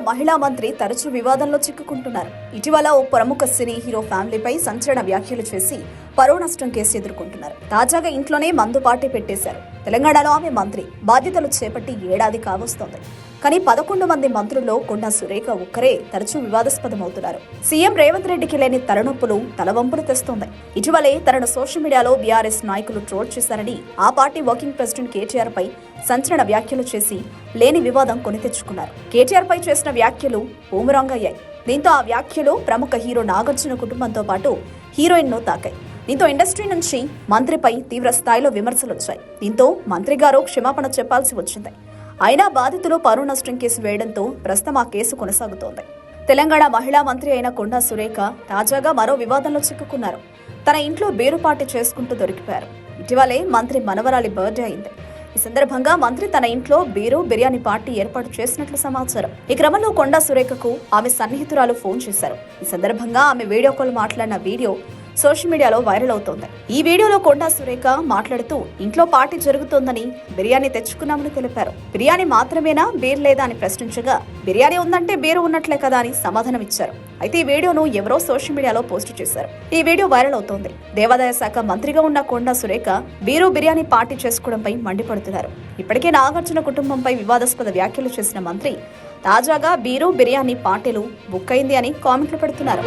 మహిళా మంత్రి తరచూ వివాదంలో చిక్కుకుంటున్నారు. ఇటీవల ఓ ప్రముఖ సినీ హీరో ఫ్యామిలీపై సంచలన వ్యాఖ్యలు చేసి పరువు నష్టం కేసు ఎదుర్కొంటున్నారు. తాజాగా ఇంట్లోనే మందు పార్టీ పెట్టేశారు. తెలంగాణలో ఆమె మంత్రి. బాధ్యతలు చేపట్టి ఏడాది కావస్తోంది. కానీ పదకొండు మంది మంత్రుల్లో కొండా సురేఖ ఒక్కరే తరచూ వివాదాస్పదమవుతున్నారు. సీఎం రేవంత్ రెడ్డికి లేని తలనొప్పులు తలవంపులు తెస్తోంది. ఇటీవలే తనను సోషల్ మీడియాలో బీఆర్ఎస్ నాయకులు ట్రోల్ చేశారని ఆ పార్టీ వర్కింగ్ ప్రెసిడెంట్ కేటీఆర్ పై సంచలన వ్యాఖ్యలు చేసి లేని వివాదం కొని తెచ్చుకున్నారు. కేటీఆర్ పై చేసిన వ్యాఖ్యలు బూమరాంగ్ అయ్యాయి. దీంతో ఆ వ్యాఖ్యలు ప్రముఖ హీరో నాగార్జున కుటుంబంతో పాటు హీరోయిన్ను తాకాయి. దీంతో ఇండస్ట్రీ నుంచి మంత్రిపై తీవ్ర స్థాయిలో విమర్శలు వచ్చాయి. దీంతో మంత్రి గారు క్షమాపణ చెప్పాల్సి వచ్చింది. అయినా బాధితులు పరువు నష్టం కేసు వేయడంతో ప్రస్తుతం ఆ కేసు కొనసాగుతోంది. తెలంగాణ మహిళా మంత్రి అయిన కొండా సురేఖ తాజాగా మరో వివాదంలో చిక్కుకున్నారు. తన ఇంట్లో బేరుపాటి చేసుకుంటూ దొరికిపోయారు. ఇటీవలే మంత్రి మనవరాలి బర్త్డే అయింది. ఈ సందర్భంగా మంత్రి తన ఇంట్లో బీరు బిర్యానీ పార్టీ ఏర్పాటు చేసినట్లు సమాచారం. ఈ క్రమంలో కొండా సురేఖకు ఆమె సన్నిహితురాలు ఫోన్ చేశారు. ఈ సందర్భంగా ఆమె వీడియో కాల్ మాట్లాడిన వీడియో సోషల్ మీడియాలో వైరల్ అవుతోంది. ఈ వీడియోలో కొండా సురేఖ మాట్లాడుతూ ఇంట్లో పార్టీ జరుగుతోందని బిర్యానీ తెచ్చుకున్నామని తెలిపారు. బిర్యానీ మాత్రమేనా? బీర్ లేదా? అని ప్రశ్నించగా బిర్యానీ ఉందంటే బీరు ఉన్నట్లే కదా అని సమాధానం ఇచ్చారు. అయితే ఈ వీడియోను ఎవరో సోషల్ మీడియాలో పోస్ట్ చేశారు. ఈ వీడియో వైరల్ అవుతోంది. దేవాదాయ శాఖ మంత్రిగా ఉన్న కొండా సురేఖ బీరు బిర్యానీ పార్టీ చేసుకోవడంపై మండిపడుతున్నారు. ఇప్పటికే నాగార్జున కుటుంబంపై వివాదాస్పద వ్యాఖ్యలు చేసిన మంత్రి తాజాగా బీరు బిర్యానీ పార్టీలు బుక్ అయింది అని కామెంట్లు పెడుతున్నారు.